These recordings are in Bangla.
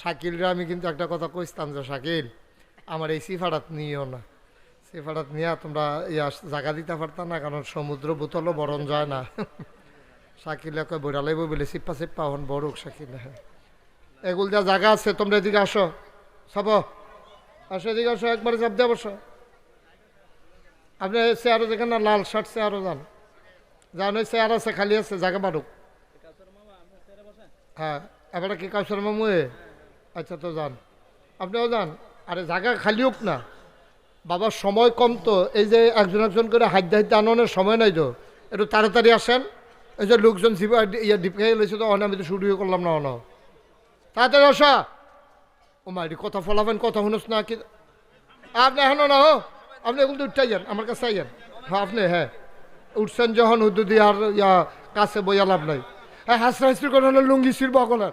শাকিলরা আমি কিন্তু একটা কথা কইতাম যে, শাকিল, আমার এই সিফারাত নিও না। সিফারাত নিয়ে তোমরা ইয়া জায়গা দিতে পারতাম না, কারণ সমুদ্র বোতলও বরণ যায় না। শাকিলে কয় বইরালাইব বলে সিপ্পা সিপ্পা হন বড়ুক শাকিল হ্যাঁ এগুল যা জায়গা আছে, তোমরা এদিকে আসো। সব, আসো এদিকে আসো, একবারে চাপ দিয়ে বসো। আপনি চেয়ারও দেখেন না, লাল শার্ট চেয়ারও যান যান ওই চেয়ার আছে, খালি আছে জায়গা বাড়ুক। হ্যাঁ এবারে কি কাউসার মামু? আচ্ছা তো যান। আপনিও যান। আরে, জায়গা খালি হোক না। বাবার সময় কম তো। এই যে একজন একজন করে হাইতে হাইতে আনানোর সময় নাই তো। একটু তাড়াতাড়ি আসেন। এই যে লোকজন ইয়া ডিপকে লইছে তো অন আমি তো শুরু করলাম না অন তাড়াতাড়ি আসা। ও মাইরি কথা ফলাবেন, কথা শুনোস না, কি আপনি এখনও না, হো। আপনি এগুলো উঠতে যান আমার কাছে যান হ্যাঁ আপনি হ্যাঁ। উঠছেন যখন হুদুদি আর ইয়া কাছে বইয়া লাভ নাই। হ্যাঁ হাসরা হাসরি করে লুঙ্গি শিরব অকলার।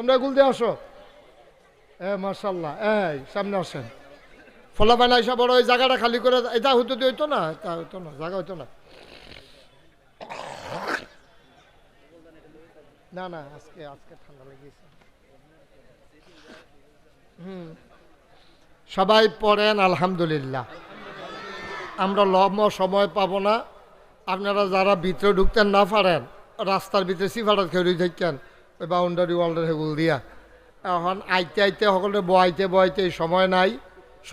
তোমরা এগুলো দিয়ে আসো। এ মার্শাল্লাহ এই, সামনে আসেন। ফলাবান আইসা বড়, ওই জায়গাটা খালি করে এটা হতো হইতো না? এটা হইতো না, জায়গা হইতো না। না না, আজকে আজকে ঠান্ডা লেগেছে। সবাই পড়েন, আলহামদুলিল্লাহ। আমরা লম্ব সময় পাবো না। আপনারা যারা ভিতরে ঢুকতেন না পারেন, রাস্তার ভিতরে সিফাটাত খেয়ে থাকেন ওই বাউন্ডারি ওয়ালটার হেগুল দিয়া। এখন আইতে আইতে সকলে বয়াইতে বয়াইতে সময় নাই।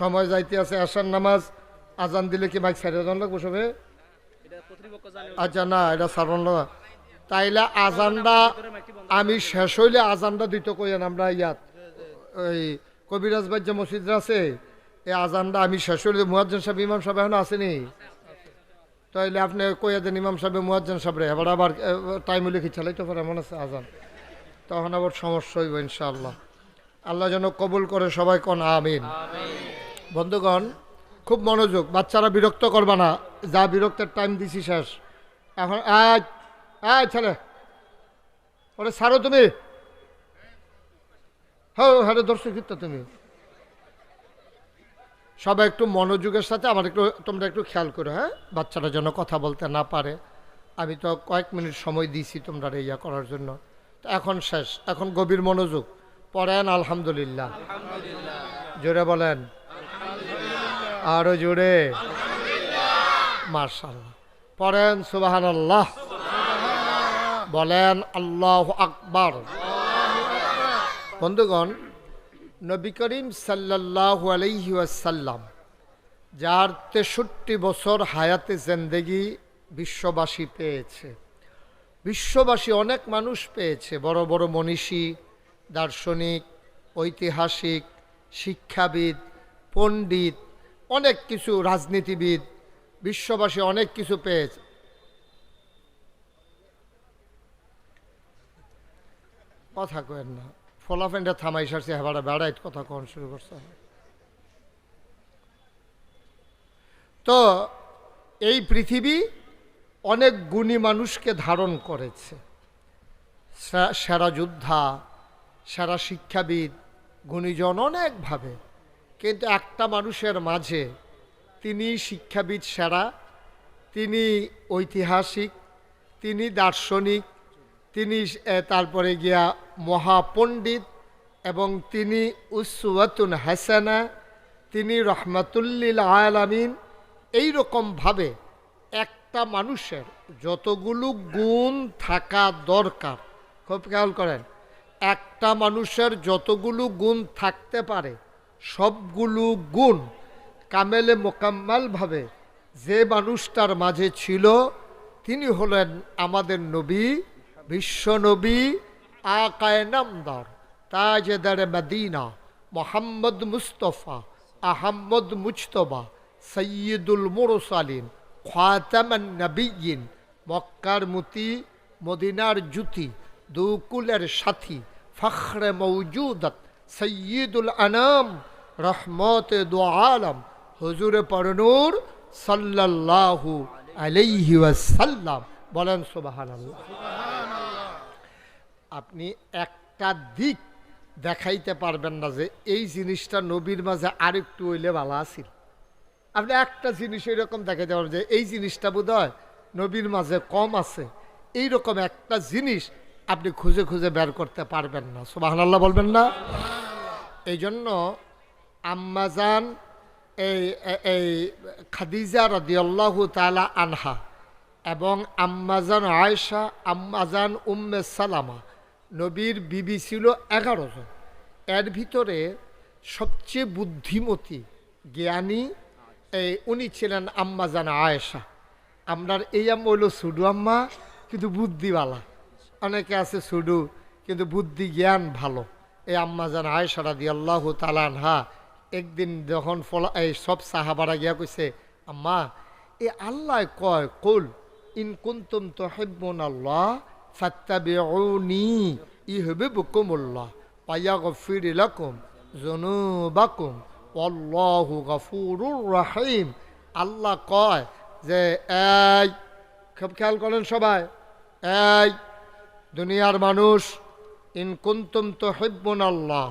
সময় যাইতে আছে আসার নামাজ। আজান দিলে কি মাইক সাইডে জন লাগবো সবে? আচ্ছা না, এটা সারণ না তাইলে আজানটা আমি শেষ হইলে আজানটা দিতে কইেন আমরা ইয়াত। ওই কবিরাজ বাই যে মসজিদরা আছে, এই আজানটা আমি শেষ হইলে মুয়াজ্জেন সাহেব, ইমাম সাহেব এখন আসেনি। তাইলে আপনি কইয়া দেন ইমাম সাহেব, মুয়াজ্জেন সাহেব রে। এবার আবার টাইম হইলে কি চালাইতে পারে, এমন আছে আজান। তখন আবার সমস্যা হইব ইনশাআল্লাহ। আল্লাহ যেন কবুল করে সবাই কোন, আমিন। বন্ধুগণ, খুব মনোযোগ, বাচ্চারা বিরক্ত করবা না, যা বিরক্তের টাইম দিছি শেষ। এখন, আয় আয় ছেলে। ওরে সারো তুমি। হ্যাঁ হ্যাঁ দর্শক তুমি। সবাই একটু মনোযোগের সাথে আমার একটু, তোমরা একটু খেয়াল করো হ্যাঁ? বাচ্চারা যেন কথা বলতে না পারে। আমি তো কয়েক মিনিট সময় দিয়েছি তোমরা ইয়া করার জন্য। এখন শেষ এখন গভীর মনোযোগ। পড়েন আলহামদুলিল্লাহ। জোরে বলেন। আরও জোরে। মার্শাল্লাহ পড়েন সুবাহান আল্লাহ বলেন আল্লাহ আকবর। বন্ধুগণ নবী করিম সাল্লাহ আলহি আসাল্লাম যার তেষট্টি বছর হায়াতে জেন্দেগি বিশ্ববাসী পেয়েছে। বিশ্ববাসী অনেক মানুষ পেয়েছে, বড় বড় মনীষী, দার্শনিক, ঐতিহাসিক, শিক্ষাবিদ, পণ্ডিত, অনেক কিছু রাজনীতিবিদ, বিশ্ববাসী অনেক কিছু পেয়েছে। কথা কেন না ফলাফেনটা থামাই সারছে হেবাটা বেড়াইত কথা কন শুরু করছে। তো, এই পৃথিবী অনেক গুণী মানুষকে ধারণ করেছে। সেরা যোদ্ধা, সেরা শিক্ষাবিদ, গুণীজন অনেকভাবে। কিন্তু একটা মানুষের মাঝে তিনি শিক্ষাবিদ সেরা, তিনি ঐতিহাসিক, তিনি দার্শনিক, তিনি তারপরে গিয়া মহাপণ্ডিত এবং তিনি উসওয়াতুন হাসানা, তিনি রহমাতুল্লিল আলামিন এই রকমভাবে একটা মানুষের যতগুলো গুণ থাকা দরকার, খুব খেয়াল করেন, একটা মানুষের যতগুলো গুণ থাকতে পারে, সবগুলো গুণ কামেলে মোকাম্মালভাবে যে মানুষটার মাঝে ছিল, তিনি হলেন আমাদের নবী বিশ্বনবী আকায় নামদার, তাজেদার Medina, Muhammad Mustafa, Ahmad Mujtaba, সৈয়দুল মুরসালিন। খাতামান নবীন মক্কার মুতি মদিনার জুতি দুকুলের সাথী ফখরে মৌজুদত সৈয়দুল আনাম রহমত দু আলম হুজুরে পরনুর সাল্লাল্লাহু আলাইহি ওয়াসাল্লাম বলেন সুবহানাল্লাহ। আপনি একটা দিক দেখাইতে পারবেন না যে এই জিনিসটা নবীর মাঝে আরেকটু হইলে ভালো আছিল। আপনি একটা জিনিস এরকম দেখাইতে পারবেন যে এই জিনিসটা বোধ হয় নবীর মাঝে কম আছে। এই রকম একটা জিনিস আপনি খুঁজে খুঁজে বের করতে পারবেন না। সুবাহান্লাহ বলবেন না? এই জন্য আম্মাজান এই এই খাদিজা রদিয়াল্লাহু তালা আনহা এবং আম্মাজান আয়সা আম্মাজান উম্মে সালামা, নবীর বিবি ছিল এগারো জন। এর ভিতরে সবচেয়ে বুদ্ধিমতী, জ্ঞানী এই উনি ছিলেন আম্মাজান আয়েশা। আপনার এই আম্মা হইল সুডু আম্মা, কিন্তু বুদ্ধিওয়ালা অনেকে আছে সুডু, কিন্তু বুদ্ধি জ্ঞান ভালো। এই আম্মাজান আয়েশা দি আল্লাহ তালানহা একদিন যখন ফলা এই সব সাহাবারা গিয়া কইছে, আম্মা, এ আল্লাহ কয়, কুল, ইন কুন্তুম তুহিব্বুন আল্লাহ ফাত্তাবিউনি ইহবিবুকুমুল্লাহ ওয়ায়াগফির লাকুম যুনুবাকুম। আল্লাহু গফুরুর রহিম। আল্লাহ কয় যে, এই, খুব খেয়াল করেন সবাই, এই দুনিয়ার মানুষ, ইন কুন্তুম তো হেব্বন আল্লাহ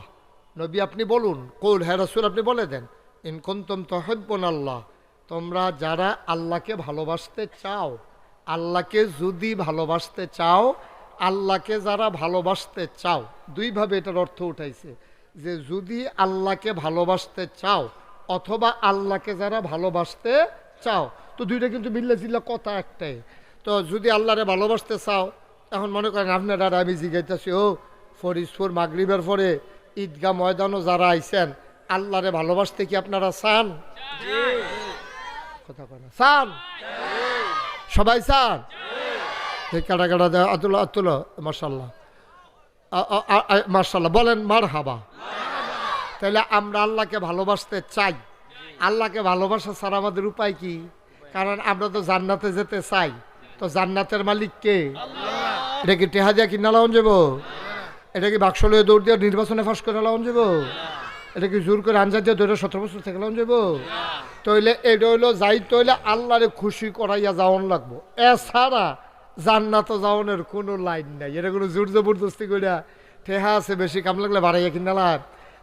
নবী আপনি বলুন, কৌল হ্যাঁ রসুল, আপনি বলে দেন, ইন কুন্তুম তো হেব্বন আল্লাহ তোমরা যারা আল্লাহকে ভালোবাসতে চাও, আল্লাহকে যদি ভালোবাসতে চাও, আল্লাহকে যারা ভালোবাসতে চাও, দুইভাবে এটার অর্থ উঠাইছে। যে যদি আল্লাহকে ভালোবাসতে চাও, অথবা আল্লাহকে যারা ভালোবাসতে চাও, তো দুইটা কিন্তু মিল্লা জিল্লা কথা একটাই। তো যদি আল্লাহরে ভালোবাসতে চাও, এখন মনে করেন আপনারা আমি জিজ্ঞাসি ও ফরিদপুর মাগরিবের পরে ঈদগাহ ময়দানও যারা আইছেন, আল্লাহরে ভালোবাসতে কি আপনারা চান? কথা কয় না। চান? সবাই চান? কাটা কাটা আতুল আতুল মার্শাল্লাহ মার্শাল্লাহ বলেন মার হাবা তাহলে আমরা আল্লাহকে ভালোবাসতে চাই। আল্লাহকে ভালোবাসা ছাড়া আমাদের উপায় কি? কারণ আমরা তো জান্নাতে যেতে চাই। তো জান্নাতের মালিক কে? এটা কি টেহা দিয়া কিনা লাউন যাব? এটা কি বাক্স লয়ে দৌড় দিয়ে নির্বাচনে ফাঁস করে লাউন যাব? এটা কি জোর করে আনজাদ দিয়ে দৌড়ে সতেরো বছর থেকে লাউন যাব? তইলে এটা হইল যাই, তইলে আল্লাহরে খুশি করাইয়া যাওয়ান লাগবো। এছাড়া জান্নাত যাওয়ানের কোনো লাইন নাই। এটা কোনো জোর জবরদস্তি করিয়া ঠেহা আছে বেশি কাম লাগলে বাড়াইয়া কিনা লাভ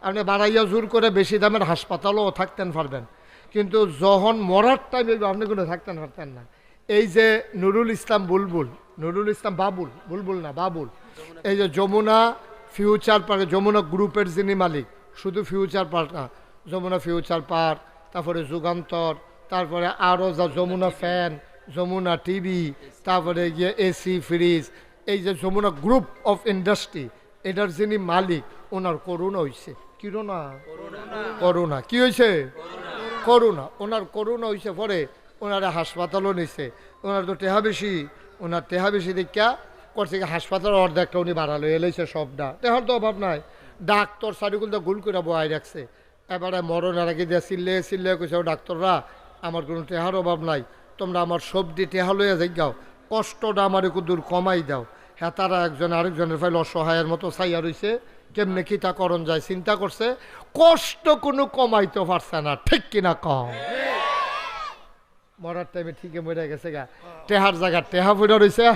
আপনি বাড়াইয়া জোর করে বেশি দামের হাসপাতালও থাকতেন পারবেন। কিন্তু যখন মরার টাইমে আপনি কোনো থাকতেন পারতেন না। এই যে নুরুল ইসলাম বুলবুল, নুরুল ইসলাম বাবুল, বুলবুল না, বাবুল। এই যে যমুনা ফিউচার পার্ক যমুনা গ্রুপের যিনি মালিক, শুধু ফিউচার পার্ক না, যমুনা ফিউচার পার্ক তারপরে যুগান্তর, তারপরে আরও যা যমুনা ফ্যান যমুনা টিভি তারপরে গিয়ে এসি ফ্রিজ এই যে যমুনা গ্রুপ অফ ইন্ডাস্ট্রি এটার যিনি মালিক, ওনার করুণ হয়েছে কিরোনা? করুণা কি হয়েছে করুণা ওনার করুণা হয়েছে পরে ওনারা হাসপাতালও নিছে। ওনার তো টেহা বেশি। ওনার টেহা বেশি দেখা করছে কি হাসপাতালের অর্ধেকটা উনি বাড়ালো এলেছে সবটা। টেহার তো অভাব নাই। ডাক্তার সারিগুলো গুল করে বয়াই রাখছে। এবারে মরণের আগে দিয়ে চিল্লে চিল্লে কইছে ও ডাক্তাররা আমার কোনো টেহার অভাব নাই। তোমরা আমার সবজি টেহা লইয়া যাই যাও কষ্টটা আমার একটু দূর কমাই দাও। হ্যাঁ তারা একজন আরেকজনের ফাইল অসহায়ের মতো চাইয়া রইছে। কেমনে কিতা করণ যায় চিন্তা করছে, কষ্ট কোনো কমাইতে পারছে না, ঠিক কিনা কম মরার টাইমে ঠিকই মরে গেছে গা। টেহার জায়গা টেহা পড়ে রয়েছে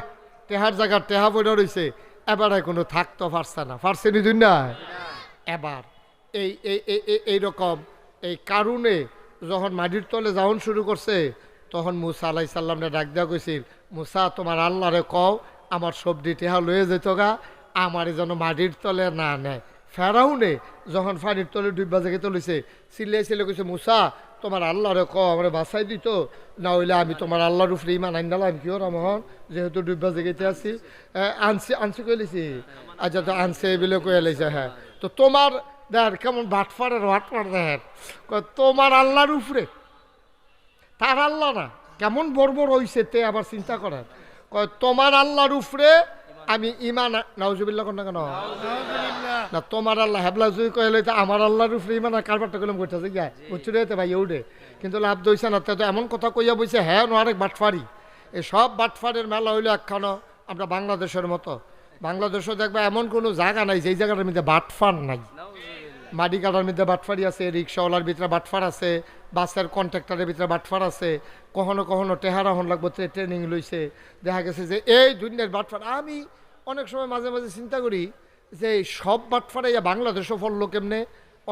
টেহার জায়গা টেহা পড়ে রয়েছে এবারে কোনো থাকতে পারছে না, পারছে নি না এবার এই এই, এই- এই কারণে যখন মাটির তলে যাওন শুরু করছে, তখন মুসা আলাই সাল্লামনে ডাক দেওয়া কইছিল, মুসা, তোমার আল্লাহরে কও, আমার সবজি টেহা লয়ে যেত গা আমার যেন মাটির তলে না নেয়। ফেরাউনে যখন পানির তলে ডুববা জেগে তুলেছে সিলে সিলে কইছে, মুসা, তোমার আল্লাহরে ক আমার বাসাই দিত। না হইলে আমি তোমার আল্লাহর উপরে ইমান আইন দিলাম। কি ওরা মোহন? যেহেতু ডুববা জেগেতে আছি। আনছি আনছি কইলেছি আচ্ছা তো আনছে এগুলো কয়ে লাইছে হ্যাঁ। তো তোমার, দেখ, কেমন বাটফারের বাটফার দেখ। তোমার আল্লাহর উপরে, তার আল্লাহ না, কেমন বর্বর হইছে তে আবার চিন্তা করেন। কয়, তোমার আল্লাহর উপরে আমি ইমান নাউজুবিল্লাহ কর না কেন? না তোমার আল্লাহ হেবলা জুই কয়ে লইতে আমার আল্লাহর উপরে ইমান আর কারবারটা কলম করতেছে গিয়া বুঝছি রে ভাই এউডে। কিন্তু লাভ দইছে না তে এমন কথা কইয়া বইছে হ্যাঁ নোয়ারেক বাটফারি। এই সব বাটফারের মেলা হইল একখানো আমরা বাংলাদেশের মতো। বাংলাদেশও দেখবা এমন কোনো জায়গা নাই যেই জায়গাটার মধ্যে বাটফার নাই। মাটি কাটার মধ্যে বাটফারি আছে, রিক্সাওয়ালার ভিতরে বাটফার আছে, বাসের কন্ট্রাক্টরের ভিতরে বাটফার আছে, কখনো কখনো টেহারা হন লাগবো ট্রেনিং লইছে। দেখা গেছে যে এই দুনিয়ার বাটফার আমি অনেক সময় মাঝে মাঝে চিন্তা করি যে সব বাটফারে ইয়া বাংলাদেশও ফললো কেমনে?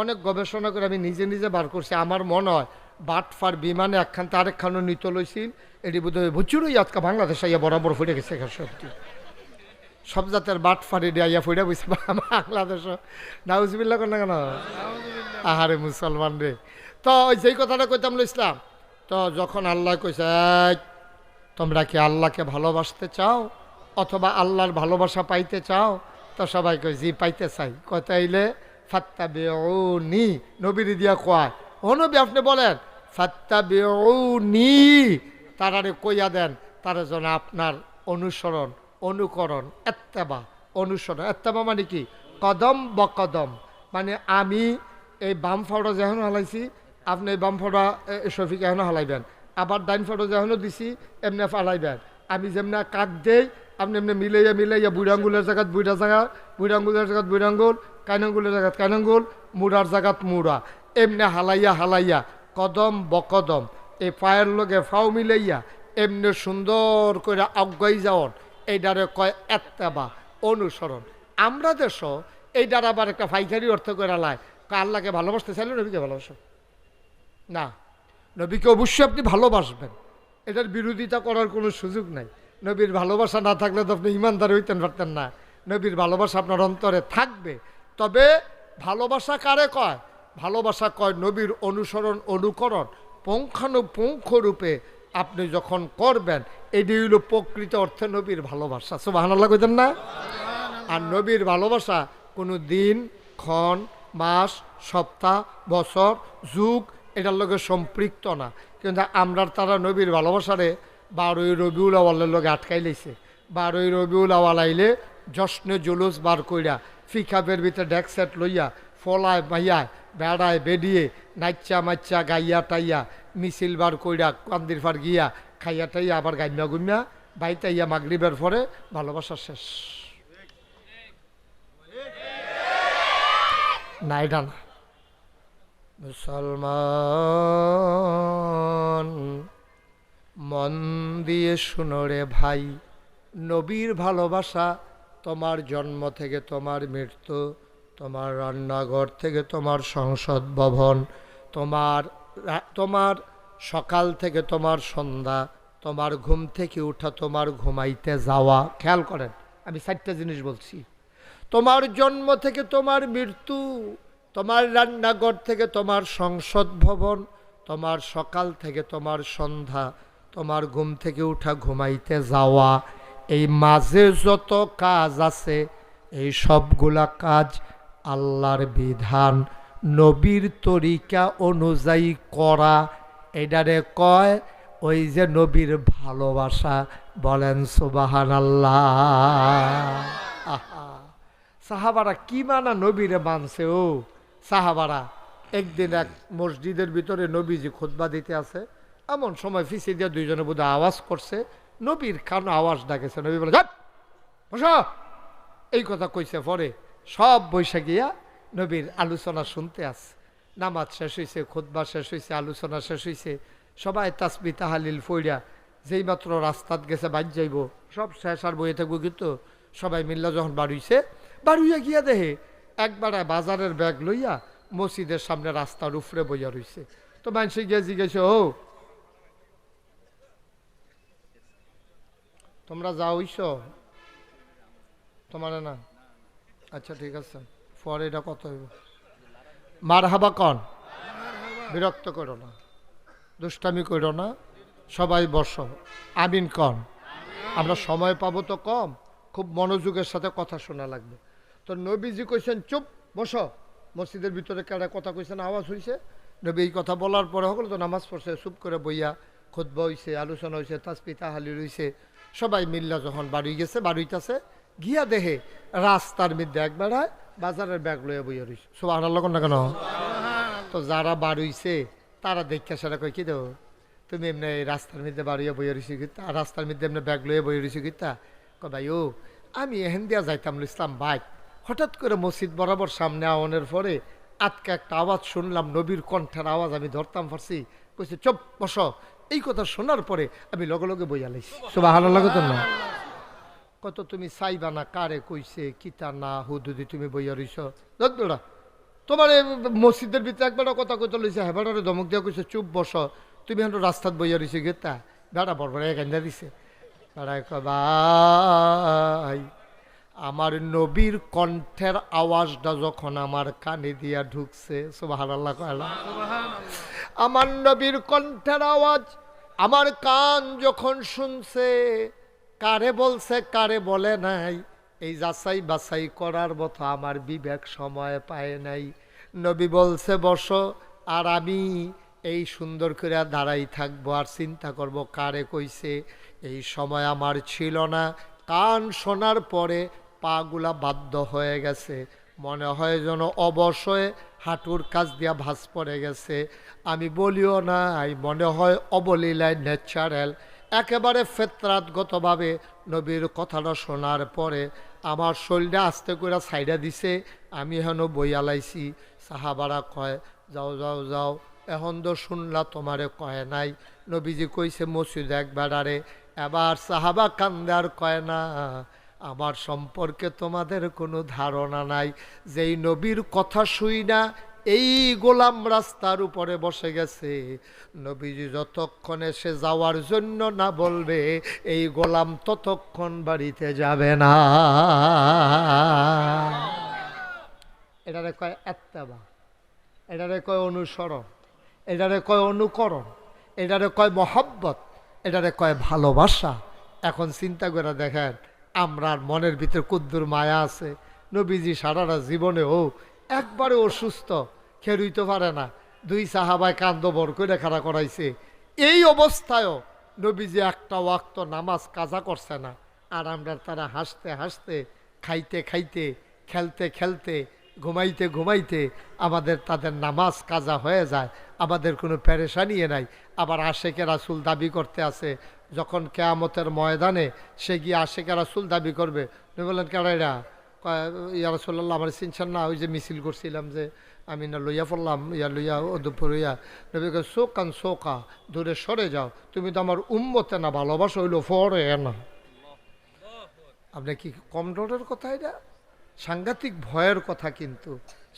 অনেক গবেষণা করে আমি নিজে নিজে বার করছি। আমার মনে হয় বাটফার বিমানে একখান আরেকখানও নিত লইছিল, এটি বোধ হয় বুচুরই আজকে বাংলাদেশে ইয়া বরাবর ফুটে গেছে সত্যি। সব জাতের বাট ফাড়ি দিয়া ফুড়ে বুঝছে বাংলাদেশ নাউজবিল্লা কেন? কেন আহারে মুসলমান রে। তো ওই যেই কথাটা কইতাম ইসলাম তো যখন আল্লাহ কইছে "এই, তোমরা কি আল্লাহকে ভালোবাসতে চাও অথবা আল্লাহর ভালোবাসা পাইতে চাও? তো সবাই কই জি পাইতে চাই। কত আইলে ফাত্তা বেউনি নবীর দিয়া কয় ও নবী আপনি বলেন ফাত্তা বেউনি তারারে কইয়া দেন তারা যেন আপনার অনুসরণ অনুকরণ, এত্তেবা, অনুসরণ। এত্তেবা মানে কি? কদম বকদম। মানে আমি এই বাম ফাওড়া যেমন হালাইছি, আপনি এই বাম ফাওড়া শফিক এখন হালাইবেন। আবার ডাইন ফাওড়া যেমন দিছি, এমনি ফালাইবেন আমি যেমনি কাক দেই, আপনি এমনি মিলাইয়া মিলাইয়া বুড়াঙ্গুলের জায়গাত বুড়া জায়গা বুড়াঙ্গুলের জায়গাত বুড়াঙ্গুল কাইনাঙ্গুলের জায়গাত কাইনাঙ্গুল মুড়ার জায়গাত মুড়া। এমনি হালাইয়া হালাইয়া, কদম বকদম। এই পায়ের লগে ফাও মিলাইয়া, এমনি সুন্দর করে আজ্ঞাই যাওয়ার এইটারে কয় এত্তেবা, অনুসরণ। আমরা দেশ এইটার আবার একটা ফাইকারি অর্থ করে লাই কয় আল্লাহকে ভালোবাসতে চাইলে নবীকে ভালোবাসো। না, নবীকে অবশ্যই আপনি ভালোবাসবেন। এটার বিরোধিতা করার কোনো সুযোগ নাই। নবীর ভালোবাসা না থাকলে তো আপনি ইমানদার হইতেন, পারতেন না। নবীর ভালোবাসা আপনার অন্তরে থাকবে। তবে ভালোবাসা কারে কয়? ভালোবাসা কয় নবীর অনুসরণ, অনুকরণ, পুঙ্খানুপুঙ্খ রূপে আপনি যখন করবেন, এটি হইল প্রকৃত অর্থে নবীর ভালোবাসা। সব হানাল্লা কইতেন না? আর নবীর ভালোবাসা কোনো দিন, ক্ষণ, মাস, সপ্তাহ, বছর, যুগ, এটার লগে সম্পৃক্ত না। কিন্তু আমরা তারা নবীর ভালোবাসারে বারোই রবিউল আওয়ালের লগে আটকাই লাইছে। বারোই রবিউল আওয়াল আইলে জশ্নে জুলুস বার কইরা ফিকাবের ভিতরে ডেক সেট লইয়া ফলায় মাইয়ায় বেড়ায় বেডিয়ে নাচ্চা মাচ্চা গাইয়া টাইয়া মিছিল বার কইরা কান্দির ফার গিয়া খাইয়া টাইয়া আবার গাইমা গুমিয়া বাইতাইয়া মাগরিবের পরে ভালোবাসা শেষ। না এটা না মুসলমান, মন দিয়ে শুনো রে ভাই, নবীর ভালোবাসা তোমার জন্ম থেকে তোমার মৃত্যু। তোমার রান্নাঘর থেকে তোমার সংসদ ভবন, তোমার তোমার সকাল থেকে তোমার সন্ধ্যা, তোমার ঘুম থেকে উঠা, তোমার ঘুমাইতে যাওয়া। খেয়াল করেন, আমি চারটা জিনিস বলছি। তোমার জন্ম থেকে তোমার মৃত্যু, তোমার রান্নাঘর থেকে তোমার সংসদ ভবন, তোমার সকাল থেকে তোমার সন্ধ্যা, তোমার ঘুম থেকে উঠা, ঘুমাইতে যাওয়া। এই মাঝে যত কাজ আছে, এই সবগুলা কাজ আল্লাহর বিধান নবীর তরিকা অনুযায়ী করা। এটারে কয় ওই যে নবীর ভালোবাসা বলেন সুবাহান আল্লাহ সাহাবারা কি মানা নবীরে মানছে ও? সাহাবারা একদিন এক মসজিদের ভিতরে নবীজি খুতবা দিতে আছে। এমন সময় ফিসে দিয়ে দুইজনে বোধ আওয়াজ করছে। নবীর কান আওয়াজ ডাকেছে। নবী বলে "যাক, বসো। এই কথা কইছে পরে। সব বৈশা গিয়া নবীর আলোচনা শুনতে আছে। নামাজ শেষ হয়েছে খুতবা শেষ হয়েছে আলোচনা শেষ হয়েছে সবাই তাসবি তাহালিল ফইরা, যেই মাত্র রাস্তাত গেছে বাজ যাইব, সব শেষ আর বইয়ে থাকব কিন্তু সবাই মিল্লা যখন বাড়ুইছে বাড়ুইয়া গিয়া দেহে একবারে বাজারের ব্যাগ লইয়া মসজিদের সামনে রাস্তার উপরে বইয়া রইছে। তো মানুষে গিয়ে জিজ্ঞেস, ও, তোমরা যাওইছ তোমার না। আচ্ছা ঠিক আছে। পরে এটা কত হইব? মার হাবা কন? বিরক্ত করো না। দুষ্টামি করো না। সবাই বসো। আমিন কন। আমরা সময় পাবো তো কম। খুব মনোযোগের সাথে কথা শোনা লাগবে। তো নবীজি কইছেন, চুপ, বসো। মসজিদের ভিতরে কেডা কথা কইছেন আওয়াজ হইছে। নবী এই কথা বলার পরে হলো তো নামাজ পড়ছে, চুপ করে বইয়া খুদ্া হইছে, আলোচনা হইছে তাসপি হালি রইছে সবাই মিল্লা যখন বাড়ি গেছে বাড়িতেছে গিয়া দেহে রাস্তার মধ্যে এক বেড়ায় বাজারের ব্যাগ লইয়া বইয়া রইছে সব আনার না কেন? তো যারা বাড়ুইছে তারা দেখে সেটা কই কি দেও তুমি এমনি রাস্তার মধ্যে বাড়িয়ে বইয়ে রয়েছি কিতা আর রাস্তার মধ্যে এমনি ব্যাগ লইয়ে বইয়ে রয়েছি কিতা ক ভাই, ও, আমি এহেন দিয়া যাইতাম ইসলাম বাইক হঠাৎ করে মসজিদ বরাবর সামনে আওয়ানের পরে আজকে একটা আওয়াজ শুনলাম, নবীর কণ্ঠের আওয়াজ আমি ধরতাম পারছি কইছে, চুপ, বস। এই কথা শোনার পরে আমি লগে লগে বইয়া লাইছি। সবাই ভালো লাগে তো না? কত তুমি চাইবা না? কারে কইছে কিতা না? হুদুদি তুমি বইয়া রইছ। দোড়া তোমার মসজিদের ভিতরে একবার কথা কইতে লইছে হেবারে ধমক দিয়া কইছে, চুপ বস, তুমি এখন রাস্তাত বইয়া রইছে গেতা বেড়া বড় এখান দিছে। বেড়ায় ভাই, আমার নবীর কণ্ঠের আওয়াজটা যখন আমার কানে দিয়া ঢুকছে, সুবহানাল্লাহ কয়লা আমার নবীর কণ্ঠের আওয়াজ, আমার কান যখন শুনছে কারে বলছে, কারে বলে নাই। এই যাচাই বাছাই করার মতো আমার বিবেক সময় পায় নাই। নবী বলছে, বসো, আর আমি এই সুন্দর করে দাঁড়াই থাকব, আর চিন্তা করব কারে কইছে। এই সময় আমার ছিল না। কান শোনার পরে পাগুলা বাধ্য হয়ে গেছে। মনে হয় যেন অবশ্যই হাঁটুর কাজ দিয়া ভাস পড়ে গেছে। আমি বলিও নাই, মনে হয় অবলীলায় ন্যাচারাল একেবারে ফেতরাতগতভাবে নবীর কথাটা শোনার পরে আমার শরীরটা আস্তে করে সাইডা দিছে, আমি হেন বইয়ালাইছি সাহাবারা কয়, যাও যাও যাও, এখন তো শুনলা তোমারে কয় নাই। নবীজি কইছে, মসজিদ একবার আরে। এবার সাহাবা কান্দার কয়, না, আমার সম্পর্কে তোমাদের কোনো ধারণা নাই। যেই নবীর কথা শুই না এই গোলাম রাস্তার উপরে বসে গেছে। নবীজি যতক্ষণ এসে যাওয়ার জন্য না বলবে, এই গোলাম ততক্ষণ বাড়িতে যাবে না। এটারে কয় এত্তাবা, এটারে কয় অনুসরণ, এটারে কয় অনুকরণ, এটারে কয় মহাব্বত, এটারে কয় ভালোবাসা। এখন চিন্তা করে দেখেন আমরার মনের ভিতরে কুদ্দুর মায়া আছে। নবীজি সারাটা জীবনেও একবারে অসুস্থ খেরুইতে পারে না। দুই সাহাবায় কান্দ বর করে খাড়া করাইছে। এই অবস্থায়ও নবীজি একটা ওয়াক্ত নামাজ কাজা করছে না। আর আমরা তারা হাসতে হাসতে, খাইতে খাইতে, খেলতে খেলতে, ঘুমাইতে ঘুমাইতে আমাদের তাদের নামাজ কাজা হয়ে যায়। আমাদের কোনো প্যারেশানিয়ে নাই। আবার আশেকে রাসুল দাবি করতে আছে যখন কেয়ামতের ময়দানে সে গিয়ে আশেকে রাসুল দাবি করবে। বললেন কেডাইরা ইয়া রসল্লাহ আমার চিনছেন না, ওই যে মিছিল করছিলাম যে আমি না লইয়া পড়লাম ইয়া লইয়া ও দুপুর ইয়া নবীকে শোকান শোকা দূরে সরে যাও। তুমি তো আমার উম্মতে না ভালোবাসো হইল ফরে না। আপনি কি কম ডরের কথা এটা? সাংঘাতিক ভয়ের কথা কিন্তু।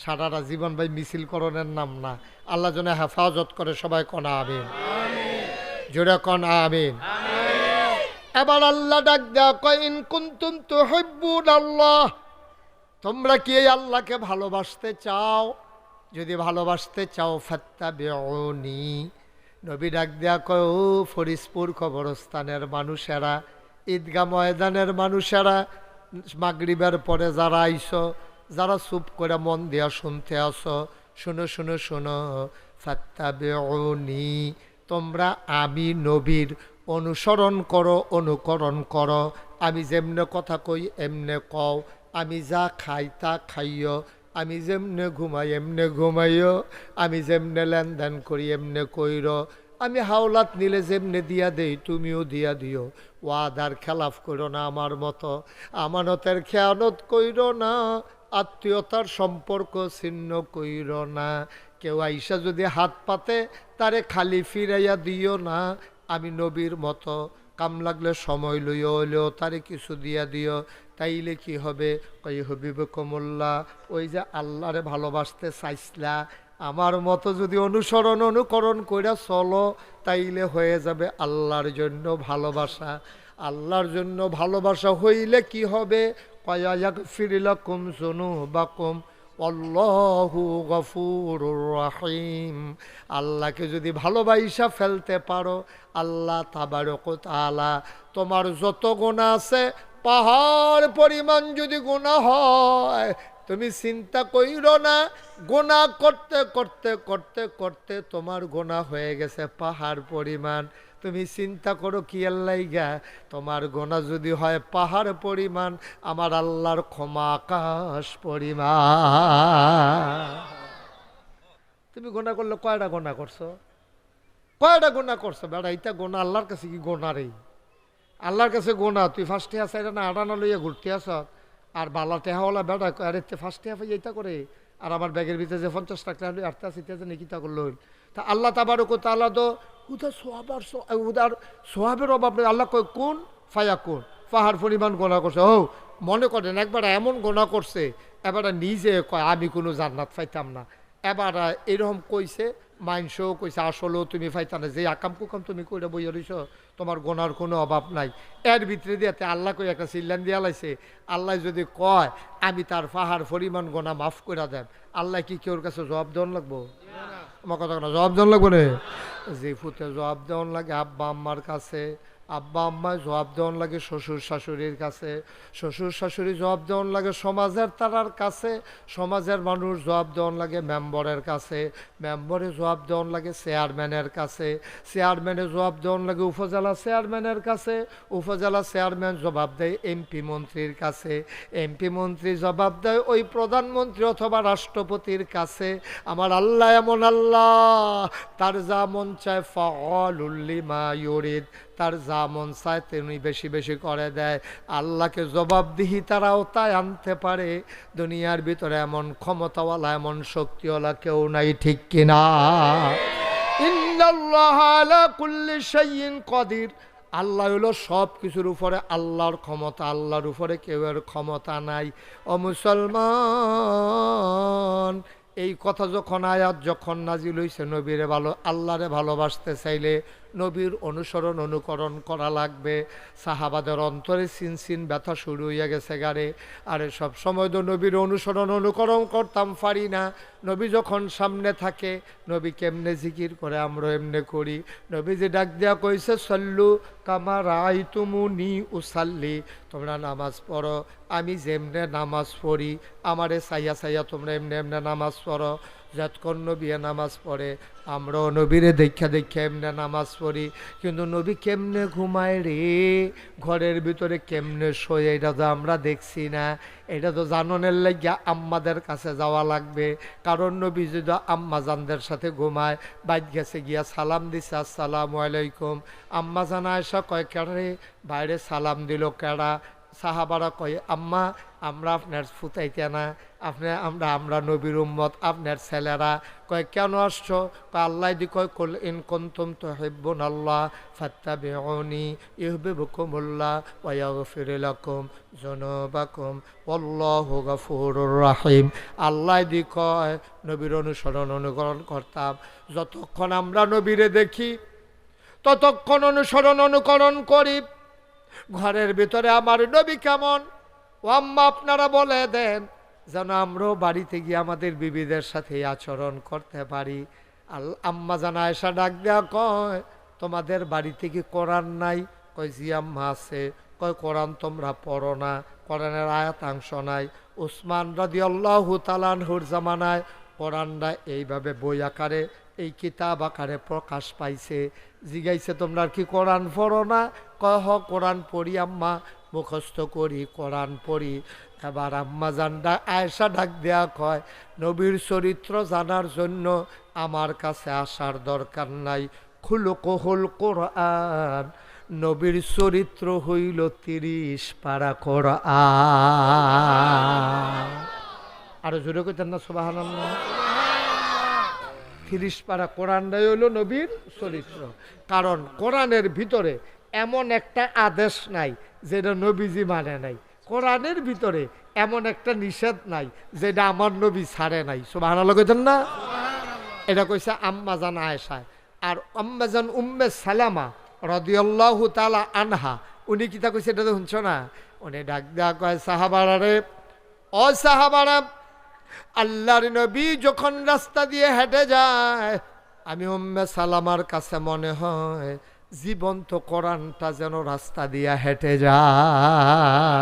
সারাটা জীবন ভাই মিছিল করণের নাম না। আল্লাহ যেন হেফাজত করে সবাই কনা আমিন। জোরে কন আমিন। এবার আল্লাহ ডাক দেয়া কয় ইন কুন্তুম তো আল্লাহ তোমরা কি এই আল্লাহকে ভালোবাসতে চাও? যদি ভালোবাসতে চাও ফাত্তা বেউনি নবী ডাক দেয়া কয় ফরিসপুর খবরস্থানের মানুষেরা ঈদগা ময়দানের মানুষেরা, মাগরিবের পরে যারা আইসো, যারা চুপ করে মন দিয়া শুনতে আসো, শুনো শুনো শুনো ফাত্তা বেউনি তোমরা আমি নবীর অনুসরণ করো, অনুকরণ করো। আমি যেমনে কথা কই, এমনে কও। আমি যা খাই তা খাইও আমি যেমনে ঘুমাই এমনে ঘুমাইও আমি যেমনে লেনদেন করি এমনে কইর আমি হাওলাত নিলে যেমনে দিয়া দেই তুমিও দিয়া দিও ওয়াদার খেলাফ করো না আমার মতো আমানতের খেয়ানত কইর না আত্মীয়তার সম্পর্ক ছিন্ন কইর না কেউ আইসা যদি হাত পাতে তারে খালি ফিরাইয়া দিও না আমি নবীর মতো কাম লাগলে সময় লইও হইলেও তারে কিছু দিয়া দিও তাইলে কি হবে? কই হবিব কমল্লা ওই যে আল্লাহরে ভালোবাসতে চাইছিলা আমার মতো যদি অনুসরণ অনুকরণ করে চলো, তাইলে হয়ে যাবে আল্লাহর জন্য ভালোবাসা। আল্লাহর জন্য ভালোবাসা হইলে কি হবে? কয়াক ফিরিলা কুম শোনো বা কুম অল্লাহু গফুর রাহিম। আল্লাহকে যদি ভালোবাসা ফেলতে পারো, আল্লাহ তাবারক তালা তোমার যত গোনা আছে পাহাড় পরিমাণ যদি গোনা হয়, তুমি চিন্তা কইর না গোনা করতে করতে করতে করতে তোমার গোনা হয়ে গেছে পাহাড় পরিমাণ। তুমি চিন্তা করো কি আল্লাইগা তোমার গোনা যদি হয় পাহাড় পরিমাণ, আমার আল্লাহর ক্ষমা আকাশ পরিমাণ। তুমি গোনা করলে কয়টা গোনা করছ? কয়টা গোনা করছ? বেড়া, এইটা গোনা আল্লাহর কাছে কি গোনা রে? আল্লাহর কাছে গোনা তুই ফার্স্ট টেহা চাইটা না আডানা লইয়া ঘুরতে আস। আর বালা টেহাওয়ালা কয়, আরে ফার্স্ট টেহা পাই এইটা করে। আর আমার ব্যাগের ভিতরে যে পঞ্চাশ টাকা হলে আটটা সিটে আছে নাকি তা করল তা আল্লাহ তাবারক তাল্লাহ তো উদার সোহাবার উদার সোহাবের অভাব আল্লাহ কয় কোন? ফায়া কোন পাহাড় পরিমাণ গোনা করছে। ও মনে করেন একবার এমন গোনা করছে এবার নিজে কয় আমি কোনো জান্নাত পাইতাম না। এবার এরকম কইছে, মাইনসও কইছে, আসলেও তুমি ফাইতা না। যে আকাম কুকাম তুমি কইরা বইয়া রইছ তোমার গোনার কোনো অভাব নাই। এর ভিতরে দিয়াতে আল্লাহ কই একটা সিল্লান দিয়া লাইছে, আল্লাহ যদি কয়, আমি তার পাহাড় পরিমাণ গোনা মাফ করে দেন, আল্লাহ কি কেউর কাছে জবাব দেওয়ান লাগবো? আমার কথা জবাব দেওয়ান লাগবো রে যে, ফুতে জবাব দেওয়ান লাগে, আব্বা, আম্মার কাছে আব্বা আম্মায় জবাব দেওয়ান লাগে শ্বশুর শাশুড়ির কাছে। শ্বশুর শাশুড়ি জবাব দেওয়ান লাগে সমাজের তারার কাছে। সমাজের মানুষ জবাব দেওয়ান লাগে মেম্বরের কাছে। মেম্বরে জবাব দেওয়ান লাগে চেয়ারম্যানের কাছে। চেয়ারম্যানে জবাব দেওয়ান লাগে উপজেলা চেয়ারম্যানের কাছে। উপজেলা চেয়ারম্যান জবাব দেয় এমপি মন্ত্রীর কাছে। এমপি মন্ত্রী জবাব দেয় ওই প্রধানমন্ত্রী অথবা রাষ্ট্রপতির কাছে। আমার আল্লাহ এমন আল্লাহ, তার যা মন চায় ফলিমা ইউরিদ। তার যা মন চায় তেমনি বেশি বেশি করে দেয়। আল্লাহকে জবাবদিহি তারাও তাই আনতে পারে। দুনিয়ার ভিতরে এমন ক্ষমতাওয়ালা, এমন শক্তিওয়ালা কেউ নাই, ঠিক কিনা? কদির। আল্লাহ হলো সব কিছুর উপরে আল্লাহর ক্ষমতা, আল্লাহর উপরে কেউ এর ক্ষমতা নাই। ও মুসলমান, এই কথা যখন আয়াত যখন নাজিল হইছে, নবীরে ভালো, আল্লাহরে ভালোবাসতে চাইলে নবীর অনুসরণ, অনুকরণ করা লাগবে। সাহাবাদের অন্তরে সিন সিন ব্যথা শুরু হইয়া গেছে গারে। আরে সব সময় তো নবীর অনুসরণ, অনুকরণ করতাম, পারি না। নবী যখন সামনে থাকে, নবী কেমনে জিকির করে আমরা এমনে করি। নবী যে ডাক দেয়া কইছে, সল্লু কামা রাই তুমু নি উসাল্লি তোমরা নামাজ পড়ো, আমি যেমনে নামাজ পড়ি, আমারে সাইয়া সাইয়া তোমরা এমনি এমনি নামাজ পড়ো। যতক্ষণ নবী নামাজ পড়ে আমরাও নবীরে দেখা দেখা এমনি নামাজ পড়ি। কিন্তু নবী কেমনে ঘুমায় রে? ঘরের ভিতরে কেমনে শোয়? এটা তো আমরা দেখছি না। এটা তো জাননের লাগিয়া আম্মাদের কাছে যাওয়া লাগবে। কারণ নবী যদি আম্মা জানদের সাথে ঘুমায় বাইক গেছে গিয়া সালাম দিছে, আসসালামু আলাইকুম। আম্মা জানা এসা কয়, কেড়ে বাইরে সালাম দিল কেড়া? সাহাবারা কয়, আম্মা, আমরা আপনার ফুতাইতে না। আপনি, আমরা আমরা নবীর উম্মত, আপনার ছেলেরা। কয়, কেন আসছো? আল্লাহ দি কয়, কল ইন কন্তুম তো হেব্বন আল্লাহ ফাত্তা বেউনি ইহবে বুকুমুল্লাহ ওয়াগফির লাকুম জনবাকুম অল্লাহ গফুরুর রাহিম। আল্লাহ দি কয়, নবীর অনুসরণ অনুকরণ করতাম। যতক্ষণ আমরা নবীরে দেখি, ততক্ষণ অনুসরণ অনুকরণ করি। ঘরের ভিতরে আমার নবী কেমন? ও আম্মা, আপনারা বলে দেন, যেন আমরাও বাড়িতে গিয়ে আমাদের বিবিদের সাথে আচরণ করতে পারি। আল আম্মা জানা এসা ডাক দেয়া কয়, তোমাদের বাড়িতে কি কোরআন নাই? কয়, জি আম্মা আছে। কয়, কোরআন তোমরা পড়ো না, কোরআনের আয়াতাংশ নাই। উসমান রাদি আল্লাহ তালানহুর জামানায় কোরআনরা এইভাবে বই আকারে, এই কিতাব আকারে প্রকাশ পাইছে। জিগাইছে তোমরা কি, কোরআন পড়ো না? কয় হ কোরআন পড়ি আম্মা, মুখস্থ করি, কোরআন পড়ি। এবার আম্মা জানডা আয়সা ডাক দেয়া কয়, নবীর চরিত্র জানার জন্য আমার কাছে আসার দরকার নাই। খুলো কহুল কোরআন, নবীর চরিত্র হইল তিরিশ পারা কোরআন। আরও জোরে কইতেন না সোবাহান তিরিশ পারা কোরআনটাই হইল নবীর চরিত্র। কারণ কোরআনের ভিতরে এমন একটা আদেশ নাই যেটা নবীজি মানে নাই। কোরআনের ভিতরে এমন একটা নিষেধ নাই যেটা আমার নবী ছাড়ে নাই। সোবাহান কইতেন না? এটা কইছে আম্মাজান আয়েশায় আর আম্মাজান উম্মে সালামা রদিয়াল্লাহু তালা আনহা। উনি কিতা কইছে এটা তো শুনছ না? উনি ডাক দেয়া কয় সাহাবারা রে ও সাহাবারা আল্লাহর নবী যখন রাস্তা দিয়ে হেঁটে যায়, আমি উম্মে সালামার কাছে মনে হয়, জীবন্ত কোরআনটা যেন রাস্তা দিয়ে হেঁটে যায়।